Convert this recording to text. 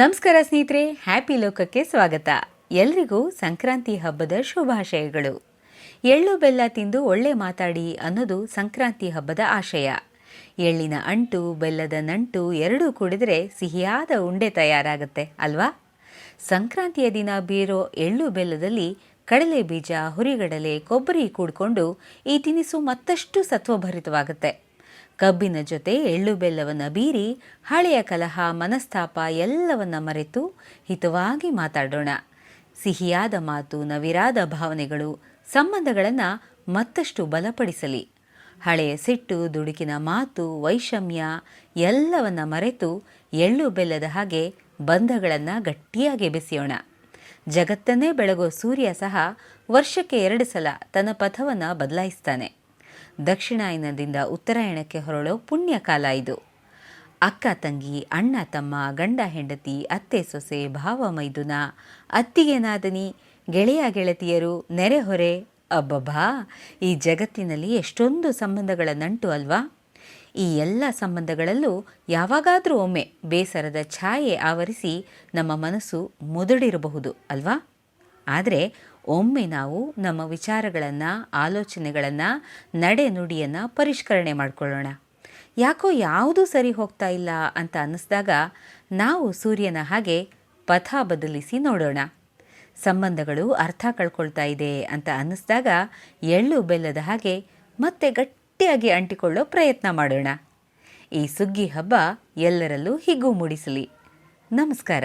ನಮಸ್ಕಾರ ಸ್ನೇಹಿತರೆ ಹ್ಯಾಪಿ ಲೋಕಕ್ಕೆ ಸ್ವಾಗತ. ಎಲ್ರಿಗೂ ಸಂಕ್ರಾಂತಿ ಹಬ್ಬದ ಶುಭಾಶಯಗಳು. ಎಳ್ಳು ಬೆಲ್ಲ ತಿಂದು ಒಳ್ಳೆ ಮಾತಾಡಿ ಅನ್ನೋದು ಸಂಕ್ರಾಂತಿ ಹಬ್ಬದ ಆಶಯ. ಎಳ್ಳಿನ ಅಂಟು, ಬೆಲ್ಲದ ನಂಟು ಎರಡೂ ಕುಡಿದ್ರೆ ಸಿಹಿಯಾದ ಉಂಡೆ ತಯಾರಾಗುತ್ತೆ, ಅಲ್ವಾ? ಸಂಕ್ರಾಂತಿಯ ದಿನ ಬೀರೋ ಎಳ್ಳು ಬೆಲ್ಲದಲ್ಲಿ ಕಡಲೆ ಬೀಜ, ಹುರಿಗಡಲೆ, ಕೊಬ್ಬರಿ ಕೂಡಿಕೊಂಡು ಈ ತಿನಿಸು ಮತ್ತಷ್ಟು ಸತ್ವಭರಿತವಾಗುತ್ತೆ. ಕಬ್ಬಿನ ಜೊತೆ ಎಳ್ಳು ಬೆಲ್ಲವನ್ನು ಬೀರಿ ಹಳೆಯ ಕಲಹ, ಮನಸ್ತಾಪ ಎಲ್ಲವನ್ನ ಮರೆತು ಹಿತವಾಗಿ ಮಾತಾಡೋಣ. ಸಿಹಿಯಾದ ಮಾತು, ನವಿರಾದ ಭಾವನೆಗಳು ಸಂಬಂಧಗಳನ್ನು ಮತ್ತಷ್ಟು ಬಲಪಡಿಸಲಿ. ಹಳೆಯ ಸಿಟ್ಟು, ದುಡುಕಿನ ಮಾತು, ವೈಷಮ್ಯ ಎಲ್ಲವನ್ನ ಮರೆತು ಎಳ್ಳು ಬೆಲ್ಲದ ಹಾಗೆ ಬಂಧಗಳನ್ನು ಗಟ್ಟಿಯಾಗಿ ಬೆಸೆಯೋಣ ಜಗತ್ತನ್ನೇ ಬೆಳಗೋ ಸೂರ್ಯ ಸಹ ವರ್ಷಕ್ಕೆ ಎರಡು ಸಲ ತನ್ನ ಪಥವನ್ನು ಬದಲಾಯಿಸ್ತಾನೆ. ದಕ್ಷಿಣಾಯನದಿಂದ ಉತ್ತರಾಯಣಕ್ಕೆ ಹೊರಳೋ ಪುಣ್ಯ ಕಾಲ ಇದು. ಅಕ್ಕ, ತಂಗಿ, ಅಣ್ಣ, ತಮ್ಮ, ಗಂಡ, ಹೆಂಡತಿ, ಅತ್ತೆ, ಸೊಸೆ, ಭಾವ, ಮೈದುನ, ಅತ್ತಿಗೆ ನಾದನಿ, ಗೆಳೆಯ, ಗೆಳತಿಯರು ನೆರೆಹೊರೆ ಅಬ್ಬಬ್ಬಾ, ಈ ಜಗತ್ತಿನಲ್ಲಿ ಎಷ್ಟೊಂದು ಸಂಬಂಧಗಳ ನಂಟು ಅಲ್ವಾ? ಈ ಎಲ್ಲ ಸಂಬಂಧಗಳಲ್ಲೂ ಯಾವಾಗಾದರೂ ಒಮ್ಮೆ ಬೇಸರದ ಛಾಯೆ ಆವರಿಸಿ ನಮ್ಮ ಮನಸ್ಸು ಮುದುಡಿರಬಹುದು ಅಲ್ವಾ? ಆದರೆ ಒಮ್ಮೆ ನಾವು ನಮ್ಮ ವಿಚಾರಗಳನ್ನು, ಆಲೋಚನೆಗಳನ್ನು ನಡೆ ನುಡಿಯನ್ನು ಪರಿಷ್ಕರಣೆ ಮಾಡಿಕೊಳ್ಳೋಣ. ಯಾಕೋ ಯಾವುದೂ ಸರಿ ಹೋಗ್ತಾ ಇಲ್ಲ ಅಂತ ಅನ್ನಿಸ್ದಾಗ ನಾವು ಸೂರ್ಯನ ಹಾಗೆ ಪಥ ಬದಲಿಸಿ ನೋಡೋಣ. ಸಂಬಂಧಗಳು ಅರ್ಥ ಕಳ್ಕೊಳ್ತಾ ಇದೆ ಅಂತ ಅನ್ನಿಸ್ದಾಗ ಎಳ್ಳು ಬೆಲ್ಲದ ಹಾಗೆ ಮತ್ತೆ ಗಟ್ಟಿಯಾಗಿ ಅಂಟಿಕೊಳ್ಳೋ ಪ್ರಯತ್ನ ಮಾಡೋಣ. ಈ ಸುಗ್ಗಿ ಹಬ್ಬ ಎಲ್ಲರಲ್ಲೂ ಹಿಗ್ಗು ಮೂಡಿಸಲಿ. ನಮಸ್ಕಾರ.